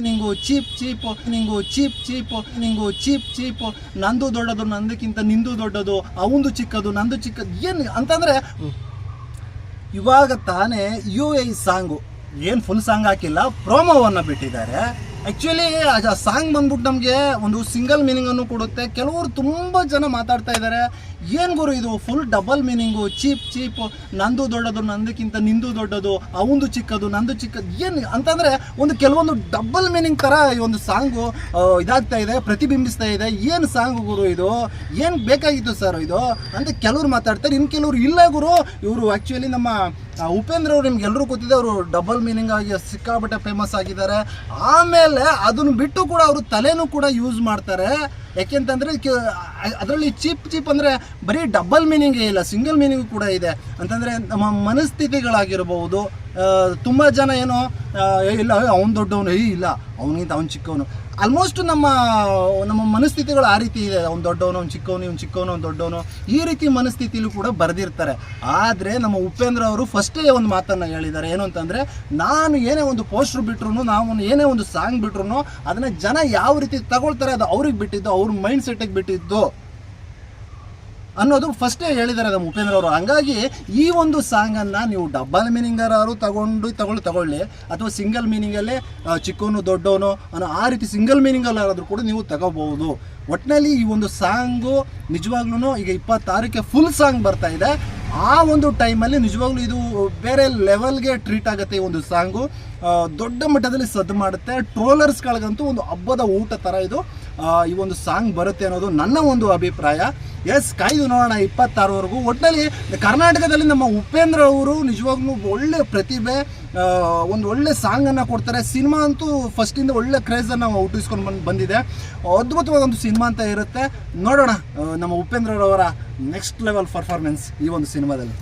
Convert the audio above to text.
ನಿಂಗು cheap cheap, ನಿಂಗು cheap cheap, ನಿಂಗು cheap cheap. ನಂದು ದೊಡ್ಡದು, ನಂದಕ್ಕಿಂತ ನಿಂದು ದೊಡ್ಡದು, ಅವಂದು ಚಿಕ್ಕದು, ನಂದು ಚಿಕ್ಕದು. ಏನು ಅಂತಂದ್ರೆ, ಇವಾಗ ತಾನೇ ಯು ಐ ಸಾಂಗು ಏನು ಫುಲ್ ಸಾಂಗ್ ಹಾಕಿಲ್ಲ ಪ್ರೋಮೋವನ್ನು ಬಿಟ್ಟಿದ್ದಾರೆ. ಆ್ಯಕ್ಚುಲಿ ಆ ಸಾಂಗ್ ಬಂದ್ಬಿಟ್ಟು ನಮಗೆ ಒಂದು ಸಿಂಗಲ್ ಮೀನಿಂಗನ್ನು ಕೊಡುತ್ತೆ. ಕೆಲವರು ತುಂಬ ಜನ ಮಾತಾಡ್ತಾ ಇದ್ದಾರೆ ಏನು ಗುರು ಇದು? Full double meaning cheap cheap ನಂದು ದೊಡ್ಡದು, ನಂದಕ್ಕಿಂತ ನಿಂದು ದೊಡ್ಡದು, ಅವಂದು ಚಿಕ್ಕದು, ನಂದು ಚಿಕ್ಕದು. ಏನು ಅಂತಂದರೆ ಒಂದು ಕೆಲವೊಂದು ಡಬಲ್ ಮೀನಿಂಗ್ ಥರ ಈ ಒಂದು ಸಾಂಗು ಇದಾಗ್ತಾ ಇದೆ, ಪ್ರತಿಬಿಂಬಿಸ್ತಾ ಇದೆ. ಏನು ಸಾಂಗು ಗುರು ಇದು? ಏನು ಬೇಕಾಗಿತ್ತು ಸರ್ ಇದು? ಅಂತ ಕೆಲವ್ರು ಮಾತಾಡ್ತಾರೆ. ಇನ್ನು ಕೆಲವ್ರು ಇಲ್ಲ ಗುರು. ಇವರು ಆ್ಯಕ್ಚುಲಿ ನಮ್ಮ ಉಪೇಂದ್ರ ಅವರು ನಿಮ್ಗೆ ಎಲ್ಲರೂ ಗೊತ್ತಿದೆ, ಅವರು ಡಬಲ್ ಮೀನಿಂಗ್ ಆಗಿ ಸಿಕ್ಕಾಪಟ್ಟೆ ಫೇಮಸ್ ಆಗಿದ್ದಾರೆ. ಆಮೇಲೆ ಅದನ್ನು ಬಿಟ್ಟು ಕೂಡ ಅವರು ತಲೆನೂ ಕೂಡ ಯೂಸ್ ಮಾಡ್ತಾರೆ. ಯಾಕೆಂತಂದ್ರೆ ಅದರಲ್ಲಿ ಚೀಪ್ ಚೀಪ್ ಅಂದರೆ ಬರೀ ಡಬಲ್ ಮೀನಿಂಗೇ ಇಲ್ಲ ಸಿಂಗಲ್ ಮೀನಿಂಗ್ ಕೂಡ ಇದೆ. ಅಂತಂದರೆ ನಮ್ಮ ಮನಸ್ಥಿತಿಗಳಾಗಿರ್ಬೋದು ತುಂಬ ಜನ ಏನೋ ಇಲ್ಲ ಅವ್ನು ದೊಡ್ಡವನು, ಏ, ಇಲ್ಲ, ಅವನಿಗಿಂತ ಅವ್ನು ಚಿಕ್ಕವನು. ಆಲ್ಮೋಸ್ಟ್ ನಮ್ಮ ನಮ್ಮ ಮನಸ್ಥಿತಿಗಳು ಆ ರೀತಿ ಇದೆ. ಅವ್ನು ದೊಡ್ಡವನು, ಅವ್ನು ಚಿಕ್ಕವನು, ಇವ್ನು ಚಿಕ್ಕವನು, ಅವ್ನು ದೊಡ್ಡವನು. ಈ ರೀತಿ ಮನಸ್ಥಿತಿಲೂ ಕೂಡ ಬರೆದಿರ್ತಾರೆ. ಆದರೆ ನಮ್ಮ ಉಪೇಂದ್ರ ಅವರು ಫಸ್ಟೇ ಒಂದು ಮಾತನ್ನು ಹೇಳಿದ್ದಾರೆ. ಏನು ಅಂತಂದರೆ, ನಾನು ಏನೇ ಒಂದು ಪೋಸ್ಟ್ರ್ ಬಿಟ್ರು ನಾವು ಏನೇ ಒಂದು ಸಾಂಗ್ ಬಿಟ್ರು ಅದನ್ನು ಜನ ಯಾವ ರೀತಿ ತಗೊಳ್ತಾರೆ, ಅದು ಅವ್ರಿಗೆ ಬಿಟ್ಟಿದ್ದು, ಅವ್ರ ಮೈಂಡ್ ಸೆಟ್ಟಿಗೆ ಬಿಟ್ಟಿದ್ದು ಅನ್ನೋದು ಫಸ್ಟೇ ಹೇಳಿದ್ದಾರೆ ನಮ್ಮ ಉಪೇಂದ್ರ ಅವರು. ಹಂಗಾಗಿ ಈ ಒಂದು ಸಾಂಗನ್ನು ನೀವು ಡಬಲ್ ಮೀನಿಂಗರಾರು ತಗೊಂಡು ತಗೊಳ್ಳಿ ತಗೊಳ್ಳಿ. ಅಥವಾ ಸಿಂಗಲ್ ಮೀನಿಂಗಲ್ಲೇ ಚಿಕ್ಕವನು ದೊಡ್ಡವನು ಅನ್ನೋ ಆ ರೀತಿ ಸಿಂಗಲ್ ಮೀನಿಂಗಲ್ಲಾದ್ರೂ ಕೂಡ ನೀವು ತಗೋಬಹುದು. ಒಟ್ಟಿನಲ್ಲಿ ಈ ಒಂದು ಸಾಂಗು ನಿಜವಾಗ್ಲೂ ಈಗ ಇಪ್ಪತ್ತಾರಕ್ಕೆ ಫುಲ್ ಸಾಂಗ್ ಬರ್ತಾ ಇದೆ. ಆ ಒಂದು ಟೈಮಲ್ಲಿ ನಿಜವಾಗ್ಲೂ ಇದು ಬೇರೆ ಲೆವೆಲ್ಗೆ ಟ್ರೀಟ್ ಆಗುತ್ತೆ ಈ ಒಂದು ಸಾಂಗು. ದೊಡ್ಡ ಮಟ್ಟದಲ್ಲಿ ಸದ್ದು ಮಾಡುತ್ತೆ. ಟ್ರೋಲರ್ಸ್ಗಳಿಗಂತೂ ಒಂದು ಹಬ್ಬದ ಊಟ ಥರ ಇದು. ಈ ಒಂದು ಸಾಂಗ್ ಬರುತ್ತೆ ಅನ್ನೋದು ನನ್ನ ಒಂದು ಅಭಿಪ್ರಾಯ. ಎಸ್ ಕಾಯ್ದು ನೋಡೋಣ ಇಪ್ಪತ್ತಾರವರೆಗೂ. ಒಟ್ಟಿನಲ್ಲಿ ಕರ್ನಾಟಕದಲ್ಲಿ ನಮ್ಮ ಉಪೇಂದ್ರ ಅವರು ನಿಜವಾಗ್ಲೂ ಒಳ್ಳೆ ಪ್ರತಿಭೆ ಒಂದು ಒಳ್ಳೆ ಸಾಂಗನ್ನು ಕೊಡ್ತಾರೆ. ಸಿನಿಮಾ ಅಂತೂ ಫಸ್ಟಿಂದ ಒಳ್ಳೆ ಕ್ರೇಜನ್ನು ಹುಟ್ಟಿಸ್ಕೊಂಡು ಬಂದು, ಬಂದಿದೆ. ಅದ್ಭುತವಾದ ಒಂದು ಸಿನಿಮಾ ಅಂತ ಇರುತ್ತೆ. ನೋಡೋಣ ನಮ್ಮ ಉಪೇಂದ್ರರವರ ನೆಕ್ಸ್ಟ್ ಲೆವೆಲ್ ಪರ್ಫಾರ್ಮೆನ್ಸ್ ಈ ಒಂದು ಸಿನಿಮಾದಲ್ಲಿ.